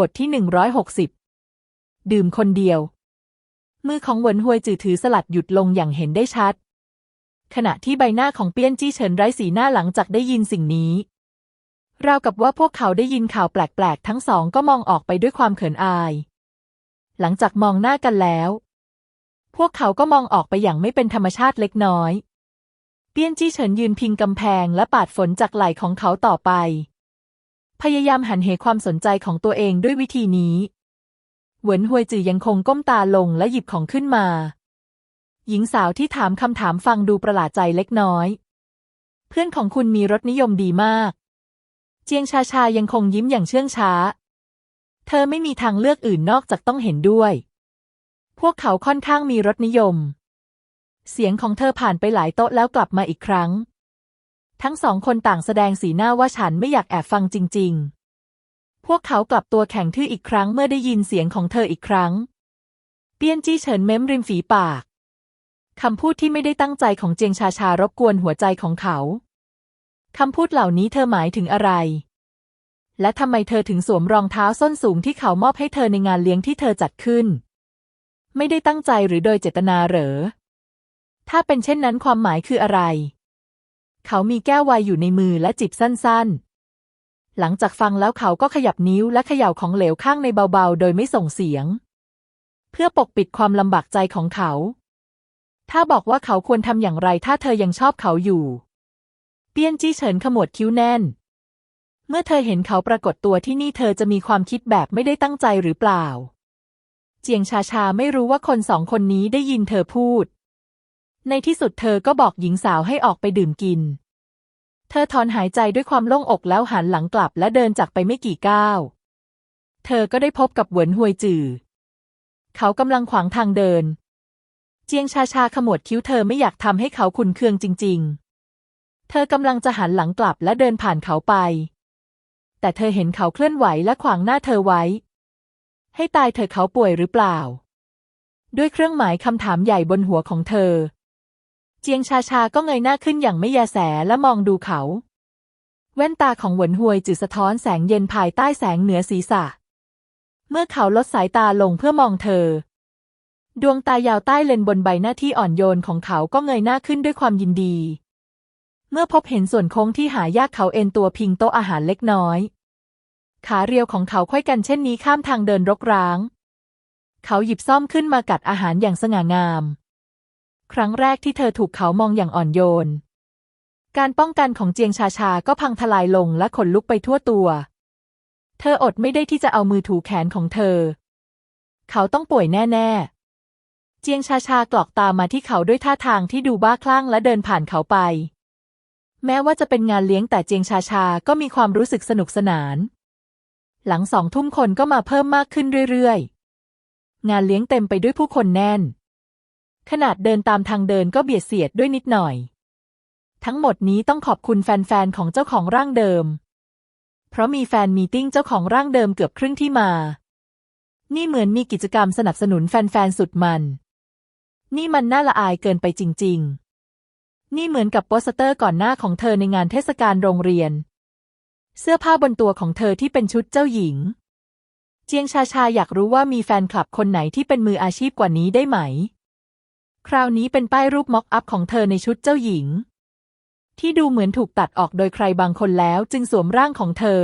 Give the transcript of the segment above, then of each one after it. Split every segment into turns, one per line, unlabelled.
บทที่หนึ่งร้อยหกสิบดื่มคนเดียว มือของหวนฮวยจือถือสลัดหยุดลงอย่างเห็นได้ชัด ขณะที่ใบหน้าของเปี้ยนจี้เฉินไร้สีหน้าหลังจากได้ยินสิ่งนี้ ราวกับว่าพวกเขาได้ยินข่าวแปลกๆ ทั้งสองก็มองออกไปด้วยความเขินอาย หลังจากมองหน้ากันแล้ว พวกเขาก็มองออกไปอย่างไม่เป็นธรรมชาติเล็กน้อย เปี้ยนจี้เฉินยืนพิงกำแพงและปาดฝนจากไหล่ของเขาต่อไป พยายามหันเหความสนใจของตัวเองด้วยวิธีนี้ เหวินฮวยจือยังคงก้มตาลงและหยิบของขึ้นมา หญิงสาวที่ถามคำถามฟังดูประหลาดใจเล็กน้อย เพื่อนของคุณมีรสนิยมดีมาก เจียงชาชายังคงยิ้มอย่างเชื่องช้า เธอไม่มีทางเลือกอื่นนอกจากต้องเห็นด้วย พวกเขาค่อนข้างมีรสนิยม เสียงของเธอผ่านไปหลายโต๊ะแล้วกลับมาอีกครั้ง ทั้งสองคนต่างแสดงสีหน้าว่าฉันไม่อยากแอบฟังจริง ๆ พวกเขากลับตัวแข็งทื่ออีกครั้งเมื่อได้ยินเสียงของเธออีกครั้ง เปี้ยนจี้เฉินเม้มริมฝีปาก คำพูดที่ไม่ได้ตั้งใจของเจียงชาชารบกวนหัวใจของเขา คำพูดเหล่านี้เธอหมายถึงอะไร และทำไมเธอถึงสวมรองเท้าส้นสูงที่เขามอบให้เธอในงานเลี้ยงที่เธอจัดขึ้น ไม่ได้ตั้งใจหรือโดยเจตนาเหรอ ถ้าเป็นเช่นนั้นความหมายคืออะไร เขามีแก้วไวน์อยู่ในมือและจิบสั้นๆ หลังจากฟังแล้วเขาก็ขยับนิ้วและเขย่าของเหลวข้างในเบาๆ โดยไม่ส่งเสียง เพื่อปกปิดความลำบากใจของเขา ถ้าบอกว่าเขาควรทำอย่างไรถ้าเธอยังชอบเขาอยู่ เปี้ยนจี้เฉินขมวดคิ้วแน่น เมื่อเธอเห็นเขาปรากฏตัวที่นี่เธอจะมีความคิดแบบไม่ได้ตั้งใจหรือเปล่า เจียงชาชาไม่รู้ว่าคนสองคนนี้ได้ยินเธอพูด ในที่สุดเธอก็บอกหญิงสาวให้ออกไปดื่มกิน เธอถอนหายใจด้วยความโล่งอกแล้วหันหลังกลับและเดินจากไปไม่กี่ก้าว เธอก็ได้พบกับเหวินฮวยจือ เขากำลังขวางทางเดิน เจียงชาชาขมวดคิ้วเธอไม่อยากทำให้เขาขุนเคืองจริง ๆ เธอกำลังจะหันหลังกลับและเดินผ่านเขาไป แต่เธอเห็นเขาเคลื่อนไหวและขวางหน้าเธอไว้ ให้ตายเธอเขาป่วยหรือเปล่า ด้วยเครื่องหมายคำถามใหญ่บนหัวของเธอ เจียงชาชาก็เงยหน้าขึ้นอย่างไม่แยแสและมองดูเขา แว่นตาของหวนฮวยจืดสะท้อนแสงเย็นภายใต้แสงเหนือศีรษะ เมื่อเขาลดสายตาลงเพื่อมองเธอ ดวงตายาวใต้เลนบนใบหน้าที่อ่อนโยนของเขาก็เงยหน้าขึ้นด้วยความยินดี เมื่อพบเห็นส่วนโค้งที่หายากเขาเอ็นตัวพิงโต๊ะอาหารเล็กน้อย ขาเรียวของเขาค่อยกันเช่นนี้ข้ามทางเดินรกร้าง เขาหยิบซ่อมขึ้นมากัดอาหารอย่างสง่างาม ครั้งแรกที่เธอถูกเขามองอย่างอ่อนโยน การป้องกันของเจียงชาชาก็พังทลายลงและขนลุกไปทั่วตัว เธออดไม่ได้ที่จะเอามือถูแขนของเธอ เขาต้องป่วยแน่ ๆ เจียงชาชากรอกตามาที่เขาด้วยท่าทางที่ดูบ้าคลั่งและเดินผ่านเขาไป แม้ว่าจะเป็นงานเลี้ยงแต่เจียงชาชาก็มีความรู้สึกสนุกสนาน หลังสองทุ่มคนก็มาเพิ่มมากขึ้นเรื่อยๆ งานเลี้ยงเต็มไปด้วยผู้คนแน่น ขนาดเดินตามทางเดินก็เบียดเสียดด้วยนิดหน่อย ทั้งหมดนี้ต้องขอบคุณแฟนๆของเจ้าของร่างเดิม เพราะมีแฟนมีติ้งเจ้าของร่างเดิมเกือบครึ่งที่มา นี่เหมือนมีกิจกรรมสนับสนุนแฟนๆสุดมัน นี่มันน่าละอายเกินไปจริง ๆ นี่เหมือนกับโปสเตอร์ก่อนหน้าของเธอในงานเทศกาลโรงเรียน เสื้อผ้าบนตัวของเธอที่เป็นชุดเจ้าหญิงเจียงชาชาอยากรู้ว่ามีแฟนคลับคนไหนที่เป็นมืออาชีพกว่านี้ได้ไหม คราวนี้เป็นป้ายรูปม็อกอัพของเธอในชุดเจ้าหญิง ที่ดูเหมือนถูกตัดออกโดยใครบางคนแล้วจึงสวมร่างของเธอ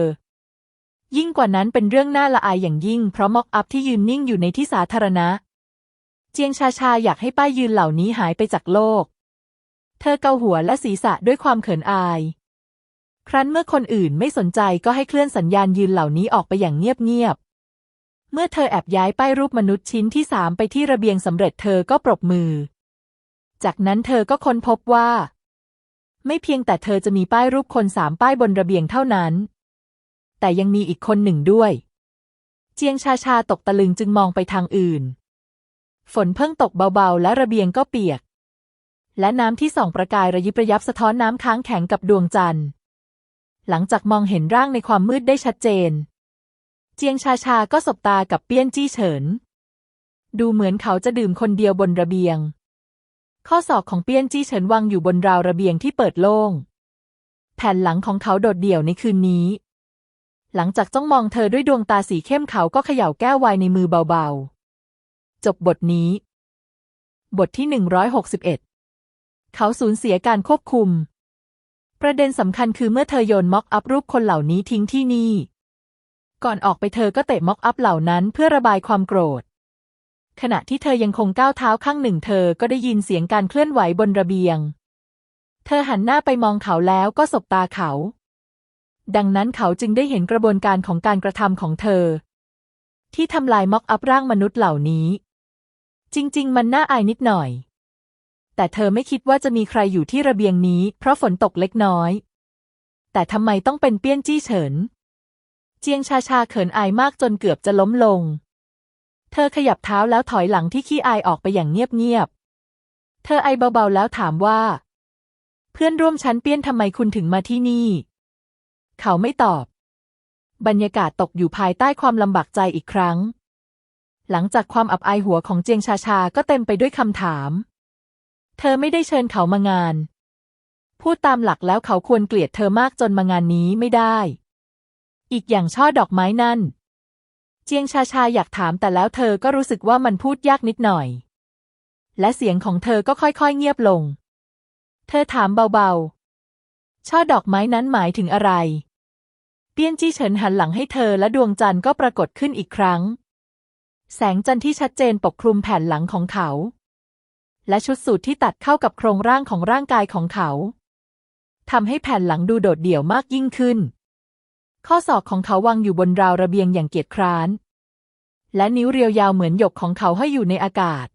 ยิ่งกว่านั้นเป็นเรื่องน่าละอายอย่างยิ่งเพราะม็อกอัพที่ยืนนิ่งอยู่ในที่สาธารณะ เจียงชาชาอยากให้ป้ายยืนเหล่านี้หายไปจากโลก เธอเกาหัวและศีรษะด้วยความเขินอาย ครั้นเมื่อคนอื่นไม่สนใจก็ให้เคลื่อนสัญญาณยืนเหล่านี้ออกไปอย่างเงียบ เมื่อเธอแอบย้ายป้ายรูปมนุษย์ชิ้นที่สามไปที่ระเบียงสำเร็จเธอก็ปรบมือ จากนั้นเธอก็ค้นพบว่า ไม่เพียงแต่เธอจะมีป้ายรูปคนสามป้ายบนระเบียงเท่านั้น แต่ยังมีอีกคนหนึ่งด้วย เจียงชาชาตกตะลึงจึงมองไปทางอื่น ฝนเพิ่งตกเบาๆ และระเบียงก็เปียก และน้ำที่ส่องประกายระยิบระยับสะท้อนน้ำค้างแข็งกับดวงจันทร์ หลังจากมองเห็นร่างในความมืดได้ชัดเจน เจียงชาชาก็สบตากับเปี้ยนจี้เฉิน ดูเหมือนเขาจะดื่มคนเดียวบนระเบียง ข้อศอกของเปี้ยนจี้เฉินวางอยู่บนราวระเบียงที่เปิดโล่ง แผ่นหลังของเขาโดดเดี่ยวในคืนนี้ หลังจากจ้องมองเธอด้วยดวงตาสีเข้มเขาก็เขย่าแก้วไวน์ในมือเบาๆ จบบทนี้ บทที่หนึ่งร้อยหกสิบเอ็ดเขาสูญเสียการควบคุม ประเด็นสำคัญคือเมื่อเธอโยนม็อกอัพรูปคนเหล่านี้ทิ้งที่นี่ ก่อนออกไปเธอก็เตะม็อกอัพเหล่านั้นเพื่อระบายความโกรธ ขณะที่เธอยังคงก้าวเท้าข้างหนึ่งเธอก็ได้ยินเสียงการเคลื่อนไหวบนระเบียง เธอหันหน้าไปมองเขาแล้วก็สบตาเขา ดังนั้นเขาจึงได้เห็นกระบวนการของการกระทำของเธอ ที่ทำลายม็อกอัพร่างมนุษย์เหล่านี้ จริง ๆ มันน่าอายนิดหน่อย แต่เธอไม่คิดว่าจะมีใครอยู่ที่ระเบียงนี้ เพราะฝนตกเล็กน้อย แต่ทำไมต้องเป็นเปี้ยนจี้เฉิน เจียงชาชาเขินอายมากจนเกือบจะล้มลง เธอขยับเท้าแล้วถอยหลังที่ขี้อายออกไปอย่างเงียบๆ เธอไอเบาๆแล้วถามว่า เพื่อนร่วมชั้นเปี้ยนทำไมคุณถึงมาที่นี่ เขาไม่ตอบ บรรยากาศตกอยู่ภายใต้ความลำบากใจอีกครั้ง หลังจากความอับอายหัวของเจียงชาชาก็เต็มไปด้วยคำถาม เธอไม่ได้เชิญเขามางาน พูดตามหลักแล้วเขาควรเกลียดเธอมากจนมางานนี้ไม่ได้ อีกอย่างช่อดอกไม้นั่น เจียงชาชาอยากถามแต่แล้วเธอก็รู้สึกว่ามันพูดยากนิดหน่อย และเสียงของเธอก็ค่อยๆเงียบลง เธอถามเบาๆ ช่อดอกไม้นั้นหมายถึงอะไรเปี้ยนจี้เฉินหันหลังให้เธอและดวงจันทร์ก็ปรากฏขึ้นอีกครั้ง แสงจันทร์ที่ชัดเจนปกคลุมแผ่นหลังของเขา และชุดสูทที่ตัดเข้ากับโครงร่างของร่างกายของเขาทำให้แผ่นหลังดูโดดเดี่ยวมากยิ่งขึ้น ข้อศอกของเขาวางอยู่บนราวระเบียงอย่างเกียจคร้าน และนิ้วเรียวยาวเหมือนหยกของเขาให้อยอยู่ในอากาศ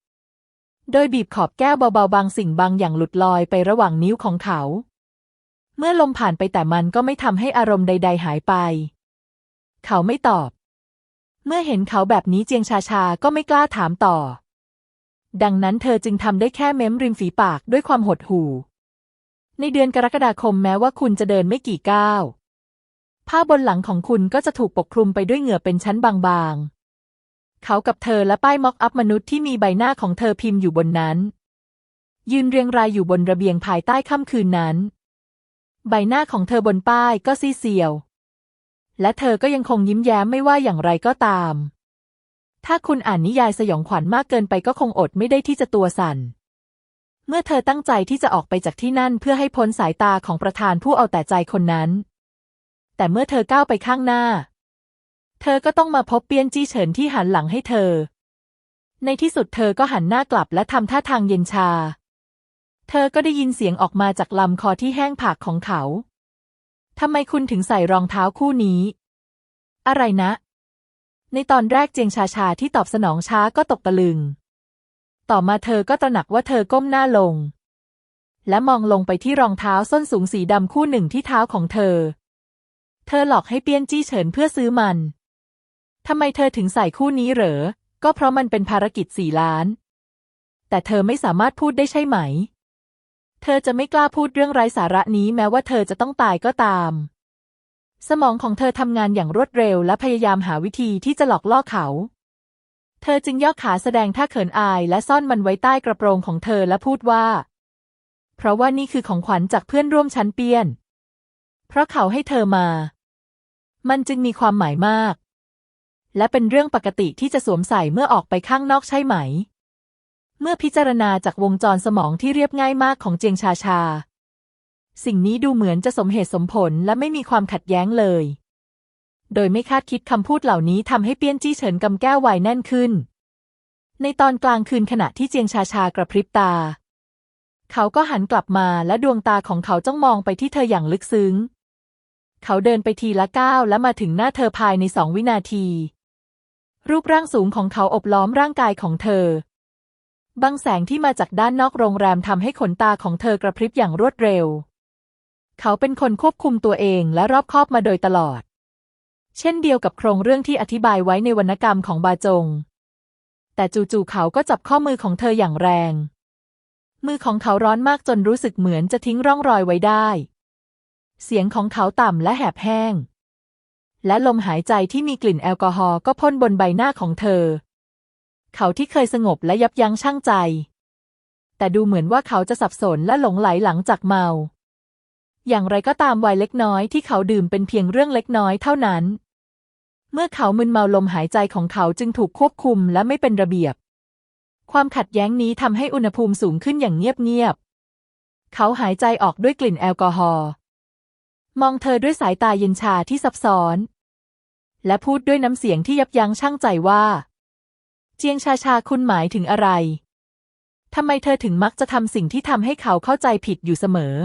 โดยบีบขอบแก้วเบาๆบางสิ่งบางอย่างหลุดลอยไประหว่างนิ้วของเขา เมื่อลมผ่านไปแต่มันก็ไม่ทำให้อารมณ์ใด ๆ หายไป เขาไม่ตอบ เมื่อเห็นเขาแบบนี้เจียงชาชาก็ไม่กล้าถามต่อ ดังนั้นเธอจึงทำได้แค่เม้มริมฝีปากด้วยความหดหู่ในเดือนกรกฎาคมแม้ว่าคุณจะเดินไม่กี่ก้าว ผ้าบนหลังของคุณก็จะถูกปกคลุมไปด้วยเหงื่อเป็นชั้นบางๆ เขากับเธอและป้ายม็อกอัพมนุษย์ที่มีใบหน้าของเธอพิมพ์อยู่บนนั้น ยืนเรียงรายอยู่บนระเบียงภายใต้ค่ำคืนนั้น ใบหน้าของเธอบนป้ายก็ซีเซียว และเธอก็ยังคงยิ้มแย้มไม่ว่าอย่างไรก็ตาม ถ้าคุณอ่านนิยายสยองขวัญมากเกินไปก็คงอดไม่ได้ที่จะตัวสั่นเมื่อเธอตั้งใจที่จะออกไปจากที่นั่นเพื่อให้พ้นสายตาของประธานผู้เอาแต่ใจคนนั้น แต่เมื่อเธอก้าวไปข้างหน้า เธอก็ต้องมาพบเปียนจี้เฉินที่หันหลังให้เธอ ในที่สุดเธอก็หันหน้ากลับและทำท่าทางเย็นชา เธอก็ได้ยินเสียงออกมาจากลำคอที่แห้งผากของเขาทำไมคุณถึงใส่รองเท้าคู่นี้ อะไรนะ ในตอนแรกเจียงชาชาที่ตอบสนองช้าก็ตกตะลึง ต่อมาเธอก็ตระหนักว่าเธอก้มหน้าลง และมองลงไปที่รองเท้าส้นสูงสีดำคู่หนึ่งที่เท้าของเธอ อหลอกให้เปี้ยนจี้เฉินเพื่อซื้อมันทำไมเธอถึงใส่คู่นี้เหรอ ก็เพราะมันเป็นภารกิจสี่ล้าน แต่เธอไม่สามารถพูดได้ใช่ไหม เธอจะไม่กล้าพูดเรื่องไร้สาระนี้แม้ว่าเธอจะต้องตายก็ตาม สมองของเธอทำงานอย่างรวดเร็วและพยายามหาวิธีที่จะหลอกล่อเขา เธอจึงย่อขาแสดงท่าเขินอายและซ่อนมันไว้ใต้กระโปรงของเธอและพูดว่า เพราะว่านี่คือของขวัญจากเพื่อนร่วมชั้นเปียน เพราะเขาให้เธอมา มันจึงมีความหมายมาก และเป็นเรื่องปกติที่จะสวมใส่เมื่อออกไปข้างนอกใช่ไหม เมื่อพิจารณาจากวงจรสมองที่เรียบง่ายมากของเจียงชาชา สิ่งนี้ดูเหมือนจะสมเหตุสมผลและไม่มีความขัดแย้งเลย โดยไม่คาดคิดคำพูดเหล่านี้ทำให้เปี้ยนจี้เฉินกำแก้วไวแน่นขึ้น ในตอนกลางคืนขณะที่เจียงชาชากระพริบตา เขาก็หันกลับมาและดวงตาของเขาจ้องมองไปที่เธออย่างลึกซึ้ง เขาเดินไปทีละก้าวและมาถึงหน้าเธอภายในสองวินาที รูปร่างสูงของเขาอบล้อมร่างกายของเธอบางแสงที่มาจากด้านนอกโรงแรมทำให้ขนตาของเธอกระพริบอย่างรวดเร็ว เขาเป็นคนควบคุมตัวเองและรอบคอบมาโดยตลอด เช่นเดียวกับโครงเรื่องที่อธิบายไว้ในวรรณกรรมของบาจง แต่จู่ๆเขาก็จับข้อมือของเธออย่างแรง มือของเขาร้อนมากจนรู้สึกเหมือนจะทิ้งร่องรอยไว้ได้ เสียงของเขาต่ำและแหบแห้ง และลมหายใจที่มีกลิ่นแอลกอฮอล์ก็พ่นบนใบหน้าของเธอ เขาที่เคยสงบและยับยั้งชั่งใจ แต่ดูเหมือนว่าเขาจะสับสนและหลงไหลหลังจากเมา อย่างไรก็ตามวัยเล็กน้อยที่เขาดื่มเป็นเพียงเรื่องเล็กน้อยเท่านั้น เมื่อเขามึนเมาลมหายใจของเขาจึงถูกควบคุมและไม่เป็นระเบียบ ความขัดแย้งนี้ทำให้อุณหภูมิสูงขึ้นอย่างเงียบๆเขาหายใจออกด้วยกลิ่นแอลกอฮอล์ มองเธอด้วยสายตาเย็นชาที่ซับซ้อน และพูดด้วยน้ำเสียงที่ยับยั้งชั่งใจว่า เจียงชาชาคุณหมายถึงอะไรทำไมเธอถึงมักจะทำสิ่งที่ทำให้เขาเข้าใจผิดอยู่เสมอ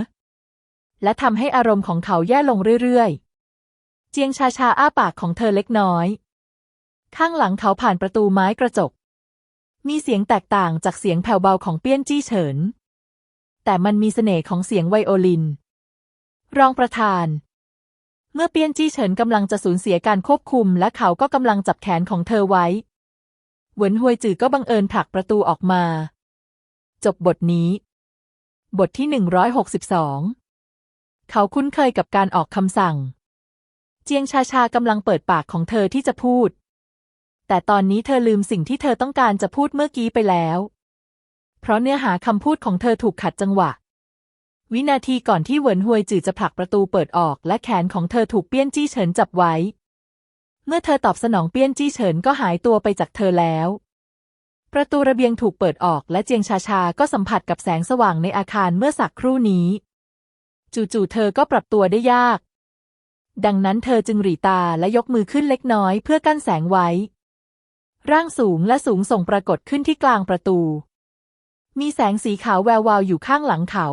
และทำให้อารมณ์ของเขาแย่ลงเรื่อยๆ เจียงชาชาอ้าปากของเธอเล็กน้อย ข้างหลังเขาผ่านประตูไม้กระจก มีเสียงแตกต่างจากเสียงแผ่วเบาของเปี้ยนจี้เฉิน แต่มันมีเสน่ห์ของเสียงไวโอลิน รองประธาน เมื่อเปียนจี้เฉินกำลังจะสูญเสียการควบคุม และเขาก็กำลังจับแขนของเธอไว้ เหวินฮวยจือก็บังเอิญผลักประตูออกมา จบบทนี้ บทที่หนึ่งร้อยหกสิบสองเขาคุ้นเคยกับการออกคำสั่ง เจียงชาชากำลังเปิดปากของเธอที่จะพูด แต่ตอนนี้เธอลืมสิ่งที่เธอต้องการจะพูดเมื่อกี้ไปแล้ว เพราะเนื้อหาคำพูดของเธอถูกขัดจังหวะ วินาทีก่อนที่เหวินฮวยจือจะผลักประตูเปิดออก และแขนของเธอถูกเปี้ยนจี้เฉินจับไว้ เมื่อเธอตอบสนองเปี้ยนจี้เฉินก็หายตัวไปจากเธอแล้ว ประตูระเบียงถูกเปิดออกและเจียงชาชาก็สัมผัสกับแสงสว่างในอาคารเมื่อสักครู่นี้ จู่ๆเธอก็ปรับตัวได้ยาก ดังนั้นเธอจึงหรีตาและยกมือขึ้นเล็กน้อยเพื่อกั้นแสงไว้ ร่างสูงและสูงส่งปรากฏขึ้นที่กลางประตู มีแสงสีขาวแวววาวอยู่ข้างหลังเขา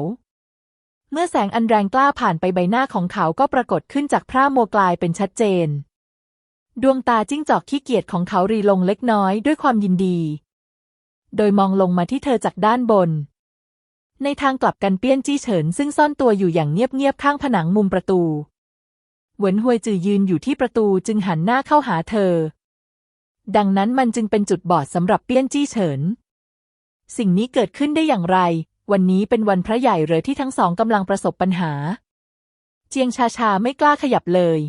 เมื่อแสงอันแรงกล้าผ่านไปใบหน้าของเขาก็ปรากฏขึ้นจากพร่าโมกลายเป็นชัดเจน ดวงตาจิ้งจอกขี้เกียจของเขารีลงเล็กน้อยด้วยความยินดี โดยมองลงมาที่เธอจากด้านบน ในทางกลับกันเปี้ยนจี้เฉินซึ่งซ่อนตัวอยู่อย่างเงียบๆข้างผนังมุมประตูเหวินฮวยจือยืนอยู่ที่ประตูจึงหันหน้าเข้าหาเธอ ดังนั้นมันจึงเป็นจุดบอดสำหรับเปี้ยนจี้เฉิน สิ่งนี้เกิดขึ้นได้อย่างไร วันนี้เป็นวันพระใหญ่หรือที่ทั้งสองกำลังประสบปัญหา เจียงชาชาไม่กล้าขยับเลย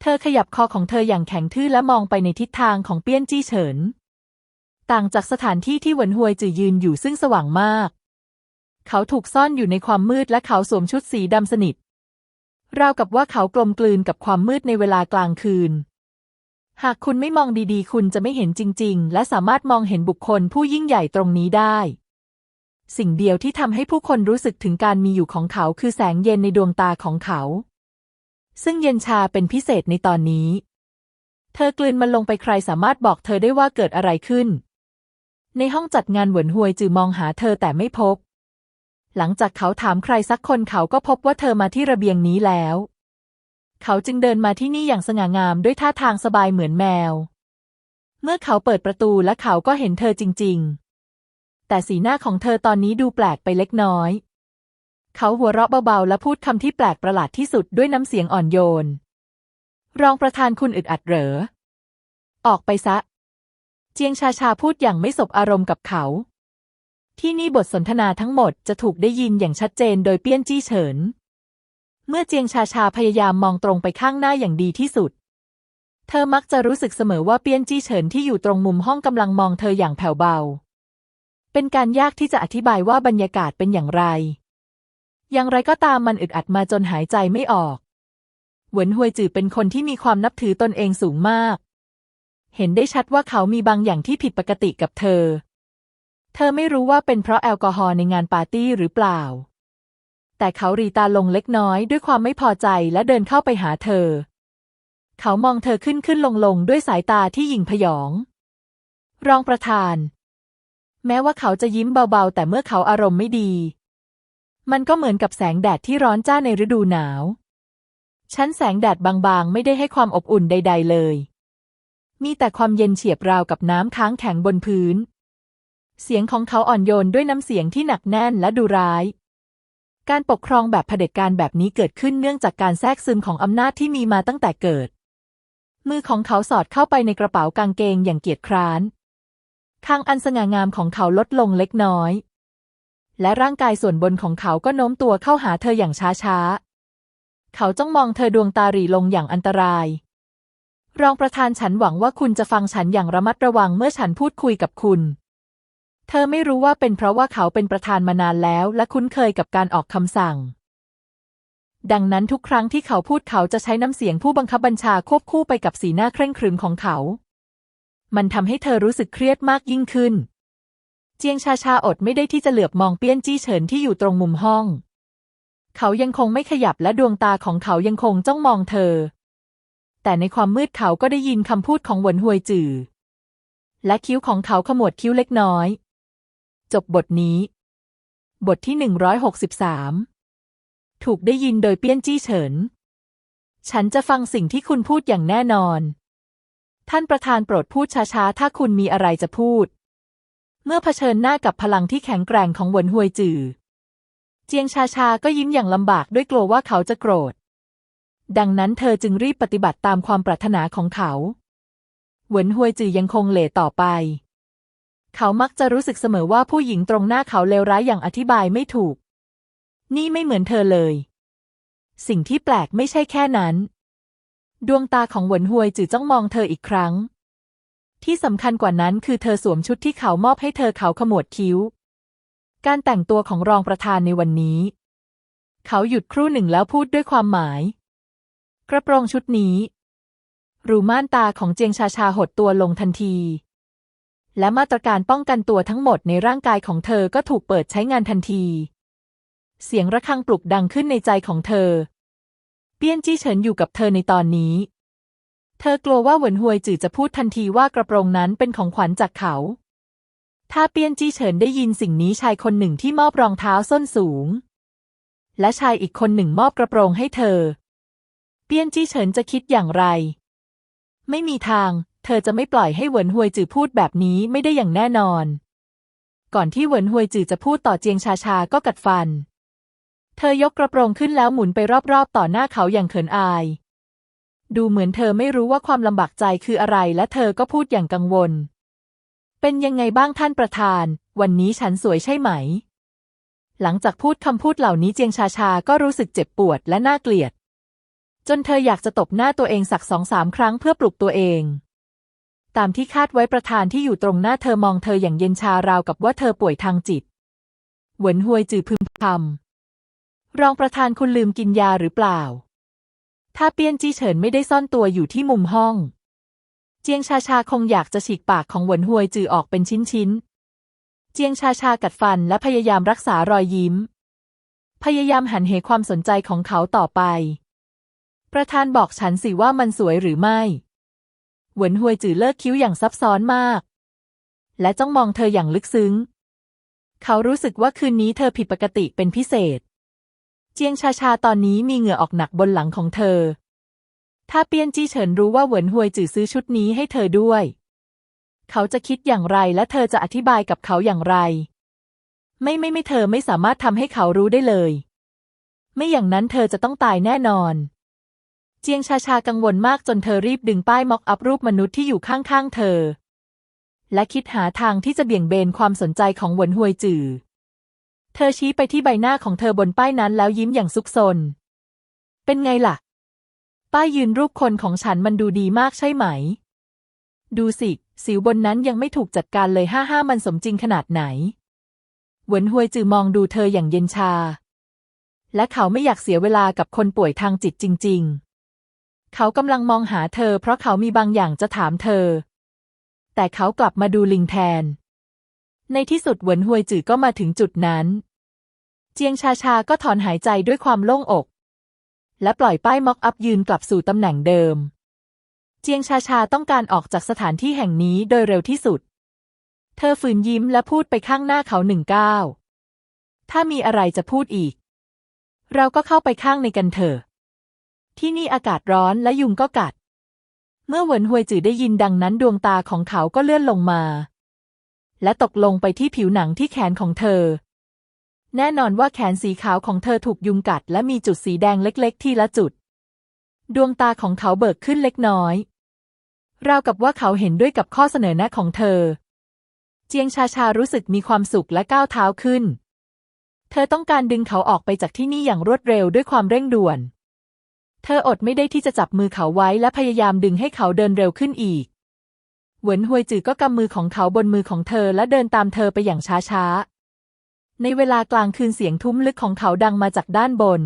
เธอขยับคอของเธออย่างแข็งทื่อและมองไปในทิศทางของเปี้ยนจี้เฉิน ต่างจากสถานที่ที่หวนฮวยจือยืนอยู่ซึ่งสว่างมาก เขาถูกซ่อนอยู่ในความมืดและเขาสวมชุดสีดำสนิทราวกับว่าเขากลมกลืนกับความมืดในเวลากลางคืน หากคุณไม่มองดีๆ คุณจะไม่เห็นจริง ๆ และสามารถมองเห็นบุคคลผู้ยิ่งใหญ่ตรงนี้ได้ สิ่งเดียวที่ทำให้ผู้คนรู้สึกถึงการมีอยู่ของเขาคือแสงเย็นในดวงตาของเขา ซึ่งเย็นชาเป็นพิเศษในตอนนี้ เธอกลืนมันลงไปใครสามารถบอกเธอได้ว่าเกิดอะไรขึ้น ในห้องจัดงานหวนฮวยจือมองหาเธอแต่ไม่พบ หลังจากเขาถามใครสักคนเขาก็พบว่าเธอมาที่ระเบียงนี้แล้ว เขาจึงเดินมาที่นี่อย่างสง่างามด้วยท่าทางสบายเหมือนแมว เมื่อเขาเปิดประตูและเขาก็เห็นเธอจริง ๆ แต่สีหน้าของเธอตอนนี้ดูแปลกไปเล็กน้อย เขาหัวเราะเบาๆ และพูดคำที่แปลกประหลาดที่สุดด้วยน้ำเสียงอ่อนโยน รองประธานคุณอึดอัดเหรอ ออกไปซะ เจียงชาชาพูดอย่างไม่สบอารมณ์กับเขา ที่นี่บทสนทนาทั้งหมดจะถูกได้ยินอย่างชัดเจนโดยเปี้ยนจี้เฉิน เมื่อเจียงชาชาพยายามมองตรงไปข้างหน้าอย่างดีที่สุดเธอมักจะรู้สึกเสมอว่าเปี้ยนจี้เฉินที่อยู่ตรงมุมห้องกำลังมองเธออย่างแผ่วเบา เป็นการยากที่จะอธิบายว่าบรรยากาศเป็นอย่างไร อย่างไรก็ตามมันอึดอัดมาจนหายใจไม่ออกเหวินฮวยจือเป็นคนที่มีความนับถือตนเองสูงมาก เห็นได้ชัดว่าเขามีบางอย่างที่ผิดปกติกับเธอ เธอไม่รู้ว่าเป็นเพราะแอลกอฮอล์ในงานปาร์ตี้หรือเปล่า แต่เขารีตาลงเล็กน้อยด้วยความไม่พอใจและเดินเข้าไปหาเธอ เขามองเธอขึ้นขึ้นลงลงด้วยสายตาที่หยิ่งพยอง รองประธาน แม้ว่าเขาจะยิ้มเบาๆ แต่เมื่อเขาอารมณ์ไม่ดี มันก็เหมือนกับแสงแดดที่ร้อนจ้าในฤดูหนาว ชั้นแสงแดดบางๆ ไม่ได้ให้ความอบอุ่นใด ๆ เลย มีแต่ความเย็นเฉียบราวกับน้ำค้างแข็งบนพื้น เสียงของเขาอ่อนโยนด้วยน้ำเสียงที่หนักแน่นและดุร้าย การปกครองแบบเผด็จการแบบนี้เกิดขึ้นเนื่องจากการแทรกซึมของอำนาจที่มีมาตั้งแต่เกิด มือของเขาสอดเข้าไปในกระเป๋ากางเกงอย่างเกียจคร้าน คางอันสง่างามของเขาลดลงเล็กน้อย และร่างกายส่วนบนของเขาก็โน้มตัวเข้าหาเธออย่างช้าๆ เขาจ้องมองเธอดวงตาหรี่ลงอย่างอันตราย รองประธานฉันหวังว่าคุณจะฟังฉันอย่างระมัดระวังเมื่อฉันพูดคุยกับคุณ เธอไม่รู้ว่าเป็นเพราะว่าเขาเป็นประธานมานานแล้วและคุ้นเคยกับการออกคำสั่งดังนั้นทุกครั้งที่เขาพูดเขาจะใช้น้ำเสียงผู้บังคับบัญชาควบคู่ไปกับสีหน้าเคร่งครึมของเขา มันทำให้เธอรู้สึกเครียดมากยิ่งขึ้น เจียงชาชาอดไม่ได้ที่จะเหลือบมองเปี้ยนจี้เฉินที่อยู่ตรงมุมห้อง เขายังคงไม่ขยับและดวงตาของเขายังคงจ้องมองเธอ แต่ในความมืดเขาก็ได้ยินคำพูดของหวนหวยจือและคิ้วของเขาขมวดคิ้วเล็กน้อย จบบทนี้ บทที่หนึ่งร้อยหกสิบสามถูกได้ยินโดยเปี้ยนจี้เฉิน ฉันจะฟังสิ่งที่คุณพูดอย่างแน่นอน ท่านประธานโปรดพูดช้าๆ ถ้าคุณมีอะไรจะพูด เมื่อเผชิญหน้ากับพลังที่แข็งแกร่งของหวนหวยจือ เจียงชาชาก็ยิ้มอย่างลำบากด้วยกลัวว่าเขาจะโกรธ ดังนั้นเธอจึงรีบปฏิบัติตามความปรารถนาของเขาหวนหวยจือยังคงเหล่ต่อไป เขามักจะรู้สึกเสมอว่าผู้หญิงตรงหน้าเขาเลวร้ายอย่างอธิบายไม่ถูก นี่ไม่เหมือนเธอเลย สิ่งที่แปลกไม่ใช่แค่นั้น ดวงตาของหวนหวยจื่อจ้องมองเธออีกครั้ง ที่สำคัญกว่านั้นคือเธอสวมชุดที่เขามอบให้เธอเขาขมวดคิ้ว การแต่งตัวของรองประธานในวันนี้ เขาหยุดครู่หนึ่งแล้วพูดด้วยความหมาย กระโปรงชุดนี้ รูม่านตาของเจียงชาชาหดตัวลงทันที และมาตรการป้องกันตัวทั้งหมดในร่างกายของเธอก็ถูกเปิดใช้งานทันที เสียงระฆังปลุกดังขึ้นในใจของเธอ เปี้ยนจี้เฉินอยู่กับเธอในตอนนี้ เธอกลัวว่าเหวินหวยจื่อจะพูดทันทีว่ากระโปรงนั้นเป็นของขวัญจากเขา ถ้าเปี้ยนจี้เฉินได้ยินสิ่งนี้ชายคนหนึ่งที่มอบรองเท้าส้นสูง และชายอีกคนหนึ่งมอบกระโปรงให้เธอ เปี้ยนจี้เฉินจะคิดอย่างไร ไม่มีทาง เธอจะไม่ปล่อยให้เหวินหวยจื่อพูดแบบนี้ไม่ได้อย่างแน่นอน ก่อนที่เหวินหวยจื่อจะพูดต่อเจียงชาชาก็กัดฟัน เธอยกกระโปรงขึ้นแล้วหมุนไปรอบๆ ต่อหน้าเขาอย่างเขินอาย ดูเหมือนเธอไม่รู้ว่าความลำบากใจคืออะไร และเธอก็พูดอย่างกังวล เป็นยังไงบ้างท่านประธาน วันนี้ฉันสวยใช่ไหม หลังจากพูดคำพูดเหล่านี้เจียงชาชาก็รู้สึกเจ็บปวดและน่าเกลียด จนเธออยากจะตบหน้าตัวเองสักสองสามครั้งเพื่อปลุกตัวเองตามที่คาดไว้ประธานที่อยู่ตรงหน้าเธอมองเธออย่างเย็นชาราวกับว่าเธอป่วยทางจิต เหวินหวยจือพึมพำ รองประธานคุณลืมกินยาหรือเปล่า ถ้าเปี้ยนจี้เฉินไม่ได้ซ่อนตัวอยู่ที่มุมห้อง เจียงชาชาคงอยากจะฉีกปากของหวนหวยจือออกเป็นชิ้นๆ เจียงชาชากัดฟันและพยายามรักษารอยยิ้ม พยายามหันเหความสนใจของเขาต่อไป ประธานบอกฉันสิว่ามันสวยหรือไม่หวนหวยจือเลิกคิ้วอย่างซับซ้อนมาก และจ้องมองเธออย่างลึกซึ้ง เขารู้สึกว่าคืนนี้เธอผิดปกติเป็นพิเศษ เจียงชาชาตอนนี้มีเหงื่อออกหนักบนหลังของเธอ ถ้าเปียนจี้เฉินรู้ว่าเหวินหวยจื่อซื้อชุดนี้ให้เธอด้วย เขาจะคิดอย่างไรและเธอจะอธิบายกับเขาอย่างไร ไม่ไม่ไม่เธอไม่สามารถทำให้เขารู้ได้เลย ไม่อย่างนั้นเธอจะต้องตายแน่นอน เจียงชาชากังวลมากจนเธอรีบดึงป้ายม็อกอัพรูปมนุษย์ที่อยู่ข้างๆเธอ และคิดหาทางที่จะเบี่ยงเบนความสนใจของหวนหวยจือ ธอชี้ไปที่ใบหน้าของเธอบนป้ายนั้นแล้วยิ้มอย่างซุกซน เป็นไงล่ะ ป้ายยืนรูปคนของฉันมันดูดีมากใช่ไหม ดูสิ สิวบนนั้นยังไม่ถูกจัดการเลยห้าห้ามันสมจริงขนาดไหน เหวินหวยจือมองดูเธออย่างเย็นชา และเขาไม่อยากเสียเวลากับคนป่วยทางจิตจริง ๆ เขากำลังมองหาเธอ เพราะเขามีบางอย่างจะถามเธอ แต่เขากลับมาดูลิงแทน ในที่สุดเหวินหวยจือก็มาถึงจุดนั้น เจียงชาชาก็ถอนหายใจด้วยความโล่งอก และปล่อยป้ายม็อกอัพยืนกลับสู่ตำแหน่งเดิม เจียงชาชาต้องการออกจากสถานที่แห่งนี้โดยเร็วที่สุด เธอฝืนยิ้มและพูดไปข้างหน้าเขาหนึ่งก้าวถ้ามีอะไรจะพูดอีก เราก็เข้าไปข้างในกันเถอะ ที่นี่อากาศร้อนและยุงก็กัด เมื่อเหวินหวยจือได้ยินดังนั้นดวงตาของเขาก็เลื่อนลงมา และตกลงไปที่ผิวหนังที่แขนของเธอ แน่นอนว่าแขนสีขาวของเธอถูกยุงกัด และมีจุดสีแดงเล็กๆ ที่ละจุด ดวงตาของเขาเบิกขึ้นเล็กน้อย ราวกับว่าเขาเห็นด้วยกับข้อเสนอแนะของเธอ เจียงชาชารู้สึกมีความสุขและก้าวเท้าขึ้น เธอต้องการดึงเขาออกไปจากที่นี่อย่างรวดเร็วด้วยความเร่งด่วน เธออดไม่ได้ที่จะจับมือเขาไว้และพยายามดึงให้เขาเดินเร็วขึ้นอีก เหวินหวยจือก็กำมือของเขาบนมือของเธอและเดินตามเธอไปอย่างช้าๆ ในเวลากลางคืนเสียงทุ้มลึกของเขาดังมาจากด้านบน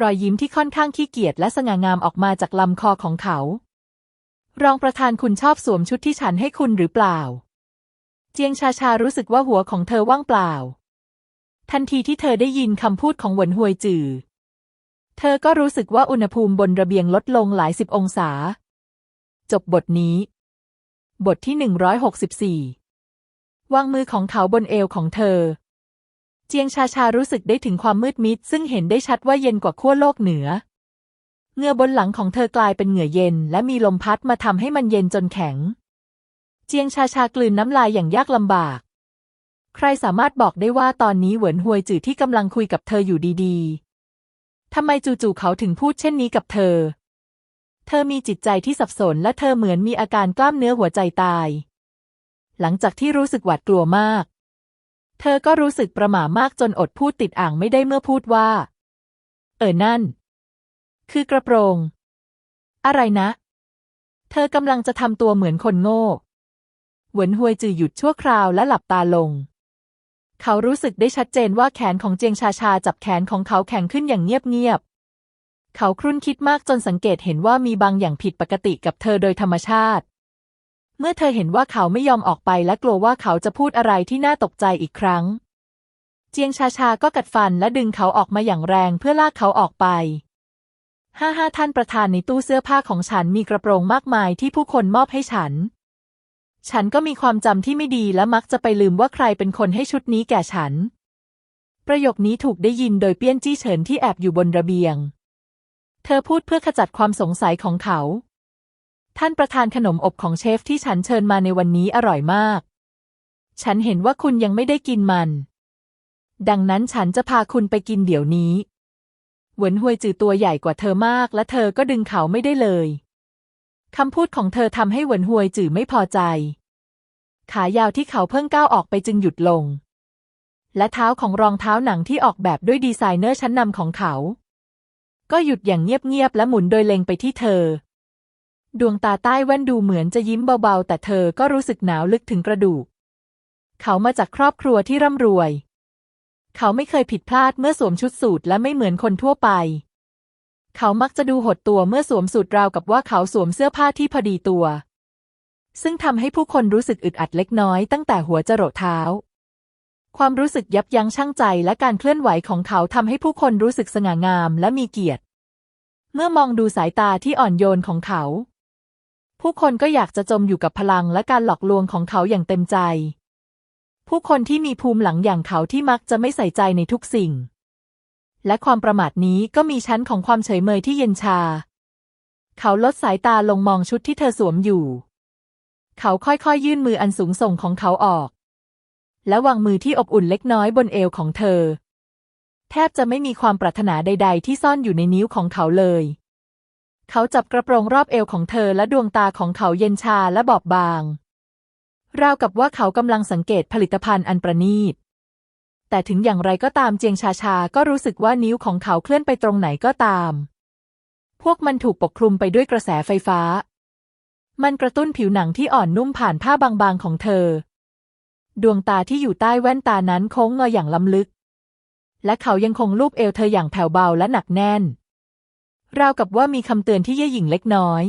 รอยยิ้มที่ค่อนข้างขี้เกียจและสง่างามออกมาจากลำคอของเขา รองประธานคุณชอบสวมชุดที่ฉันให้คุณหรือเปล่า เจียงชาชารู้สึกว่าหัวของเธอว่างเปล่า ทันทีที่เธอได้ยินคำพูดของหวนหวยจือ เธอก็รู้สึกว่าอุณหภูมิบนระเบียงลดลงหลายสิบองศา จบบทนี้ บทที่หนึ่งร้อยหกสิบสี่วางมือของเขาบนเอวของเธอ เจียงชาชารู้สึกได้ถึงความมืดมิด ซึ่งเห็นได้ชัดว่าเย็นกว่าขั้วโลกเหนือ เงือบนหลังของเธอกลายเป็นเหงื่อเย็น และมีลมพัดมาทำให้มันเย็นจนแข็ง เจียงชาชากลืนน้ำลายอย่างยากลำบาก ใครสามารถบอกได้ว่าตอนนี้เหวินหวยจื่อที่กำลังคุยกับเธออยู่ดีๆทำไมจู่ๆเขาถึงพูดเช่นนี้กับเธอ เธอมีจิตใจที่สับสนและเธอเหมือนมีอาการกล้ามเนื้อหัวใจตาย หลังจากที่รู้สึกหวาดกลัวมาก เธอก็รู้สึกประหม่ามากจนอดพูดติดอ่างไม่ได้เมื่อพูดว่า เออนั่น คือกระโปรง อะไรนะ เธอกำลังจะทำตัวเหมือนคนโง่เหวินหวยจือหยุดชั่วคราวและหลับตาลง เขารู้สึกได้ชัดเจนว่าแขนของเจียงชาชาจับแขนของเขาแข็งขึ้นอย่างเงียบๆ เขาครุ่นคิดมากจนสังเกตเห็นว่ามีบางอย่างผิดปกติกับเธอโดยธรรมชาติ เมื่อเธอเห็นว่าเขาไม่ยอมออกไปและกลัวว่าเขาจะพูดอะไรที่น่าตกใจอีกครั้ง เจียงชาชาก็กัดฟันและดึงเขาออกมาอย่างแรงเพื่อลากเขาออกไปห้าห้าท่านประธานในตู้เสื้อผ้าของฉันมีกระโปรงมากมายที่ผู้คนมอบให้ฉัน ฉันก็มีความจำที่ไม่ดีและมักจะไปลืมว่าใครเป็นคนให้ชุดนี้แก่ฉัน ประโยคนี้ถูกได้ยินโดยเปี้ยนจี้เฉินที่แอบอยู่บนระเบียง เธอพูดเพื่อขจัดความสงสัยของเขา ท่านประธานขนมอบของเชฟที่ฉันเชิญมาในวันนี้อร่อยมาก ฉันเห็นว่าคุณยังไม่ได้กินมัน ดังนั้นฉันจะพาคุณไปกินเดี๋ยวนี้เหวินหวยจือตัวใหญ่กว่าเธอมาก และเธอก็ดึงเขาไม่ได้เลยคำพูดของเธอทำให้เหวินหวยจือไม่พอใจ ขายาวที่เขาเพิ่งก้าวออกไปจึงหยุดลง และเท้าของรองเท้าหนังที่ออกแบบด้วยดีไซเนอร์ชั้นนำของเขา ก็หยุดอย่างเงียบๆและหมุนโดยเล็งไปที่เธอ ดวงตาใต้แว่นดูเหมือนจะยิ้มเบาๆ แต่เธอก็รู้สึกหนาวลึกถึงกระดูก เขามาจากครอบครัวที่ร่ำรวย เขาไม่เคยผิดพลาดเมื่อสวมชุดสูทและไม่เหมือนคนทั่วไป เขามักจะดูหดตัวเมื่อสวมสูทราวกับว่าเขาสวมเสื้อผ้าที่พอดีตัว ซึ่งทำให้ผู้คนรู้สึกอึดอัดเล็กน้อยตั้งแต่หัวจรดเท้า ความรู้สึกยับยั้งชั่งใจและการเคลื่อนไหวของเขาทำให้ผู้คนรู้สึกสง่างามและมีเกียรติ เมื่อมองดูสายตาที่อ่อนโยนของเขา ผู้คนก็อยากจะจมอยู่กับพลังและการหลอกลวงของเขาอย่างเต็มใจ ผู้คนที่มีภูมิหลังอย่างเขาที่มักจะไม่ใส่ใจในทุกสิ่ง และความประมาทนี้ก็มีชั้นของความเฉยเมยที่เย็นชา เขาลดสายตาลงมองชุดที่เธอสวมอยู่ เขาค่อยๆยื่นมืออันสูงส่งของเขาออก และวางมือที่อบอุ่นเล็กน้อยบนเอวของเธอ แทบจะไม่มีความปรารถนาใด ๆ ที่ซ่อนอยู่ในนิ้วของเขาเลย เขาจับกระโปรงรอบเอวของเธอและดวงตาของเขาเย็นชาและบอบบาง ราวกับว่าเขากำลังสังเกตผลิตภัณฑ์อันประณีต แต่ถึงอย่างไรก็ตามเจียงชาชาก็รู้สึกว่านิ้วของเขาเคลื่อนไปตรงไหนก็ตาม พวกมันถูกปกคลุมไปด้วยกระแสไฟฟ้า มันกระตุ้นผิวหนังที่อ่อนนุ่มผ่านผ้าบางๆของเธอ ดวงตาที่อยู่ใต้แว่นตานั้นโค้งงออย่างล้ำลึก และเขายังคงลูบเอวเธออย่างแผ่วเบาและหนักแน่น ราวกับว่ามีคำเตือนที่เย่หยิ่งเล็กน้อย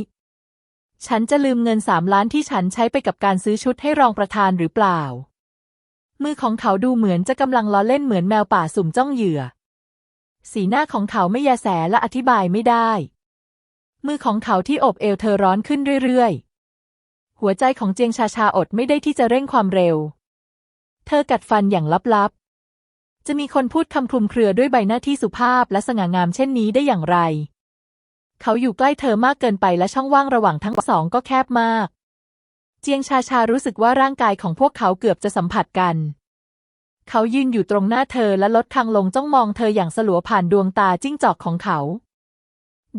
ฉันจะลืมเงินสามล้านที่ฉันใช้ไปกับการซื้อชุดให้รองประธานหรือเปล่า มือของเขาดูเหมือนจะกำลังล้อเล่นเหมือนแมวป่าสุ่มจ้องเหยื่อ สีหน้าของเขาไม่ยาแสและอธิบายไม่ได้ มือของเขาที่อบเอวเธอร้อนขึ้นเรื่อยๆ หัวใจของเจียงชาชาอดไม่ได้ที่จะเร่งความเร็ว เธอกัดฟันอย่างลับๆจะมีคนพูดคำคลุมเครือด้วยใบหน้าที่สุภาพและสง่างามเช่นนี้ได้อย่างไร เขาอยู่ใกล้เธอมากเกินไปและช่องว่างระหว่างทั้งสองก็แคบมาก เจียงชาชารู้สึกว่าร่างกายของพวกเขาเกือบจะสัมผัสกัน เขายืนอยู่ตรงหน้าเธอและลดทางลงจ้องมองเธออย่างสลัวผ่านดวงตาจิ้งจอกของเขา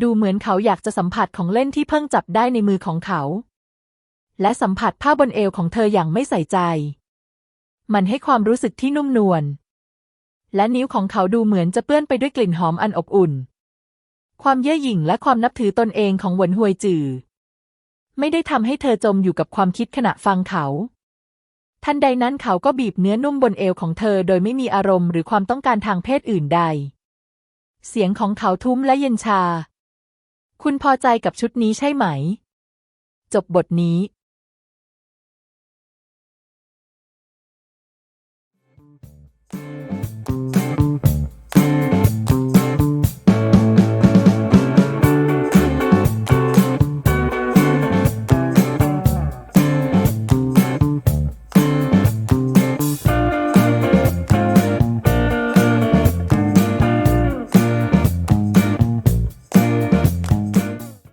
ดูเหมือนเขาอยากจะสัมผัสของเล่นที่เพิ่งจับได้ในมือของเขา และสัมผัสผ้าบนเอวของเธออย่างไม่ใส่ใจ มันให้ความรู้สึกที่นุ่มนวลและนิ้วของเขาดูเหมือนจะเปื้อนไปด้วยกลิ่นหอมอันอบอุ่น ความเย่อหยิ่งและความนับถือตนเองของหวนหวยจือ ไม่ได้ทำให้เธอจมอยู่กับความคิดขณะฟังเขาทันใดนั้นเขาก็บีบเนื้อนุ่มบนเอวของเธอโดยไม่มีอารมณ์หรือความต้องการทางเพศอื่นใด เสียงของเขาทุ้มและเย็นชา คุณพอใจกับชุดนี้ใช่ไหม จบบทนี้